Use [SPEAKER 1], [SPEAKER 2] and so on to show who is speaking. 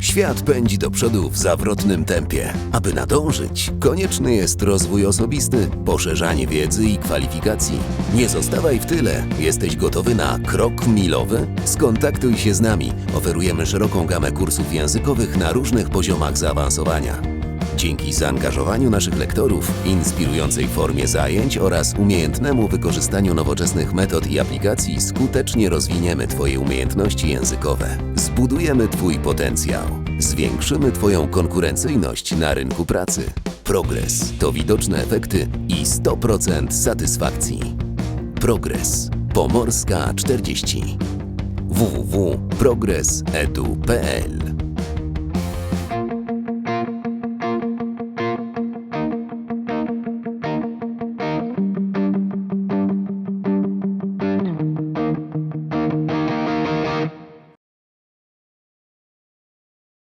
[SPEAKER 1] Świat pędzi do przodu w zawrotnym tempie. Aby nadążyć, konieczny jest rozwój osobisty, poszerzanie wiedzy i kwalifikacji. Nie zostawaj w tyle. Jesteś gotowy na krok milowy? Skontaktuj się z nami. Oferujemy szeroką gamę kursów językowych na różnych poziomach zaawansowania. Dzięki zaangażowaniu naszych lektorów, inspirującej formie zajęć oraz umiejętnemu wykorzystaniu nowoczesnych metod i aplikacji skutecznie rozwiniemy Twoje umiejętności językowe. Zbudujemy Twój potencjał. Zwiększymy Twoją konkurencyjność na rynku pracy. Progres to widoczne efekty i 100% satysfakcji. Progres. Pomorska 40. www.progresedu.pl